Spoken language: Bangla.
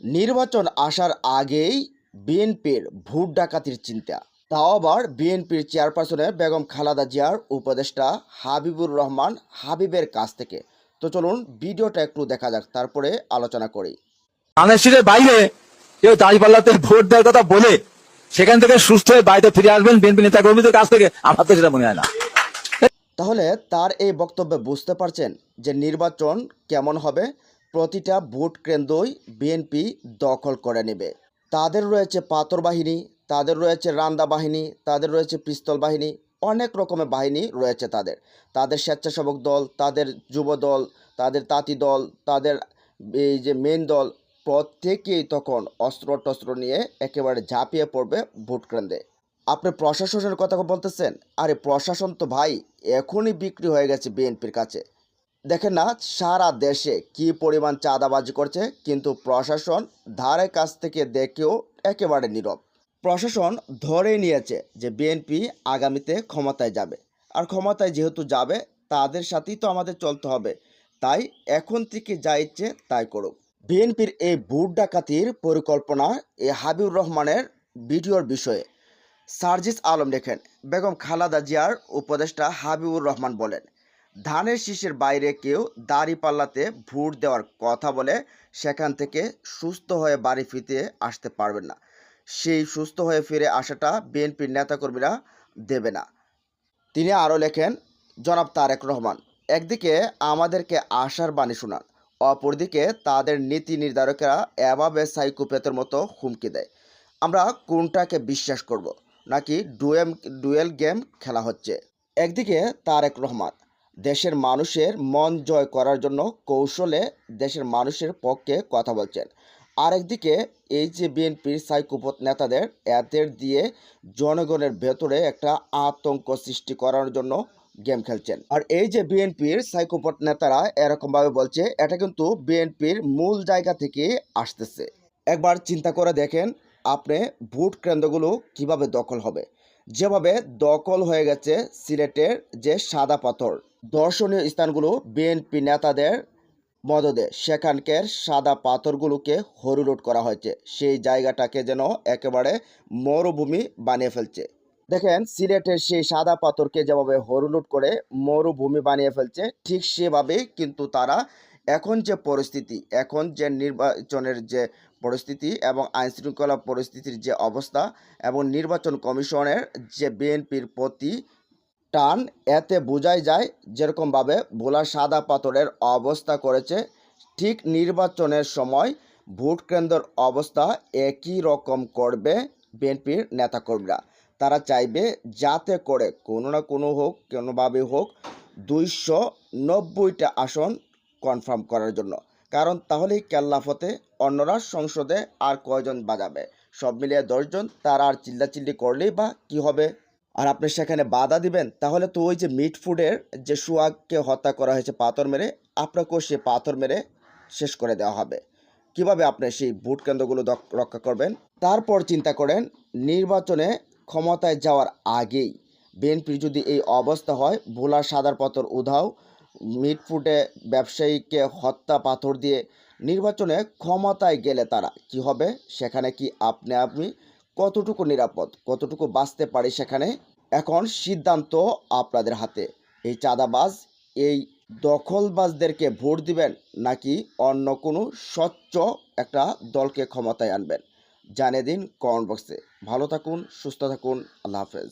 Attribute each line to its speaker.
Speaker 1: নির্বাচন আসার আগেই বিএনপির ভোট ডাকাতির চিন্তা। তাও আবার বিএনপির চেয়ারপারসনের বেগম খালাদা জিয়ার উপদেষ্টা হাবিবুর রহমান হাবিবের কাছ থেকে। তো চলুন ভিডিওটা একটু দেখা যাক তারপরে আলোচনা করি।
Speaker 2: ধানের বাইরে কেউ দাঁড়িপাল্লাতে ভোট দেওয়ার কথা বলে সেখান থেকে সুস্থ হয়ে বাড়িতে ফিরে আসবেন বিএনপি নেতা কর্মীদের কাছ থেকে। আমার তো সেটা মনে হয় না।
Speaker 1: তাহলে তার এই বক্তব্যে বুঝতে পারছেন যে নির্বাচন কেমন হবে প্রতিটা ভোট কেন্দ্রই বিএনপি দখল করে নেবে। তাদের রয়েছে পাথর বাহিনী, তাদের রয়েছে রান্দা বাহিনী, তাদের রয়েছে পিস্তল বাহিনী, অনেক রকমের বাহিনী রয়েছে তাদের। তাদের স্বেচ্ছাসেবক দল, তাদের যুব দল, তাদের তাঁতি দল, তাদের এই যে মেন দল, প্রত্যেকেই তখন অস্ত্র টস্ত্র নিয়ে একেবারে ঝাঁপিয়ে পড়বে ভোট কেন্দ্রে। আপনি প্রশাসনের কথা বলতেছেন? আরে প্রশাসন তো ভাই এখনই বিক্রি হয়ে গেছে বিএনপির কাছে। দেখেন না, সারা দেশে কি পরিমাণ চাঁদাবাজি করছে, কিন্তু প্রশাসন ধারে কাছ থেকে দেখেও একেবারে নীরব। প্রশাসন ধরে নিয়েছে যে বিএনপি আগামীতে ক্ষমতায় যাবে। আর ক্ষমতায় যেহেতু যাবে, তাদের সাথেই তো আমাদের চলতে হবে। তাই এখন থেকে যা ইচ্ছে তাই করুক। বিএনপির এই ভোট ডাকাতির পরিকল্পনা এ হাবিবুর রহমানের ভিডিওর বিষয়ে সার্জিস আলম লেখেন। বেগম খালাদা জিয়ার উপদেষ্টা হাবিবুর রহমান বলেন ধানের শীষের বাইরে কেউ দাড়ি পাল্লাতে ভোট দেওয়ার কথা বলে সেখান থেকে সুস্থ হয়ে বাড়ি ফিরতে আসতে পারবেন না। সেই সুস্থ হয়ে ফিরে আসাটা বিএনপির নেতাকর্মীরা দেবে না। তিনি আরও লেখেন, জনাব তারেক রহমান, একদিকে আমাদেরকে আশার বাণী শোনান, অপরদিকে তাদের নীতি নির্ধারকেরা এভাবে সাইকোপ্যাথের মতো হুমকি দেয়। আমরা কোনটাকে বিশ্বাস করব? নাকি ডুয়েম, ডুয়েল গেম খেলা হচ্ছে? একদিকে তারেক রহমান দেশের মানুষের মন জয় করার জন্য কৌশলে দেশের মানুষের পক্ষে কথা বলছেন। আরেকদিকে এই যে বিএনপির সাইকোপথ নেতাদের এদের দিয়ে জনগণের ভেতরে একটা আতঙ্ক সৃষ্টি করার জন্য গেম খেলছেন। আর এই যে বিএনপির সাইকোপথ নেতারা এরকমভাবে বলছে, এটা কিন্তু বিএনপির মূল জায়গা থেকে আসতেছে। একবার চিন্তা করে দেখেন আপনি ভোট কেন্দ্রগুলো কীভাবে দখল হবে। যেভাবে দখল হয়ে গেছে সিলেটের যে সাদা পাথর দর্শনীয় স্থানগুলো বিএনপি নেতাদের মদদে। সেখানকার সাদা পাথরগুলোকে হরিলুট করা হয়েছে। সেই জায়গাটাকে যেন একেবারে মরুভূমি বানিয়ে ফেলছে। দেখেন, সিলেটের সেই সাদা পাথরকে যেভাবে হরুলুট করে মরুভূমি বানিয়ে ফেলছে, ঠিক সেভাবেই কিন্তু তারা এখন যে পরিস্থিতি, এখন যে নির্বাচনের যে পরিস্থিতি এবং আইনশৃঙ্খলা পরিস্থিতির যে অবস্থা এবং নির্বাচন কমিশনের যে বিএনপির প্রতি টান এতে বোঝাই যায় যেরকমভাবে ভোলা সাদা পাথরের অবস্থা করেছে। ঠিক নির্বাচনের সময় ভোট কেন্দ্রের অবস্থা একই রকম করবে বিএনপির নেতাকর্মীরা। তারা চাইবে যাতে করে কোনো না কোনো হোক কোনোভাবে হোক দুইশো নব্বইটা আসন কনফার্ম করার জন্য। কারণ তাহলেই কেল্লাফতে অন্যরা সংসদে আর কয়জন বাজাবে? সব মিলিয়ে দশজন, তারা আর চিল্লাচিল্লি করলেই বা কি হবে? আর আপনি সেখানে বাধা দিবেন, তাহলে তো ওই যে মিট ফুডের যে সুয়াগকে হত্যা করা হয়েছে পাথর মেরে, আপনাকেও সে পাথর মেরে শেষ করে দেওয়া হবে। কীভাবে আপনি সেই ভোট কেন্দ্রগুলো রক্ষা করবেন? তারপর চিন্তা করেন, নির্বাচনে ক্ষমতায় যাওয়ার আগেই বিএনপির যদি এই অবস্থা হয় ভোলা সাদার পাথর উধাও মিট ফুডে ব্যবসায়ীকে হত্যা পাথর দিয়ে নির্বাচনে ক্ষমতায় গেলে তারা কি হবে? সেখানে কি আপনি আপনি কতটুকু নিরাপদ, কতটুকু বাঁচতে পারে সেখানে? এখন সিদ্ধান্ত আপনাদের হাতে। এই চাঁদাবাজ, এই দখলবাজদেরকে ভোট দিবেন নাকি অন্য কোনো স্বচ্ছ একটা দলকে ক্ষমতায় আনবেন? জানিয়ে দিন কমেন্ট বক্সে। ভালো থাকুন, সুস্থ থাকুন, আল্লাহ হাফেজ।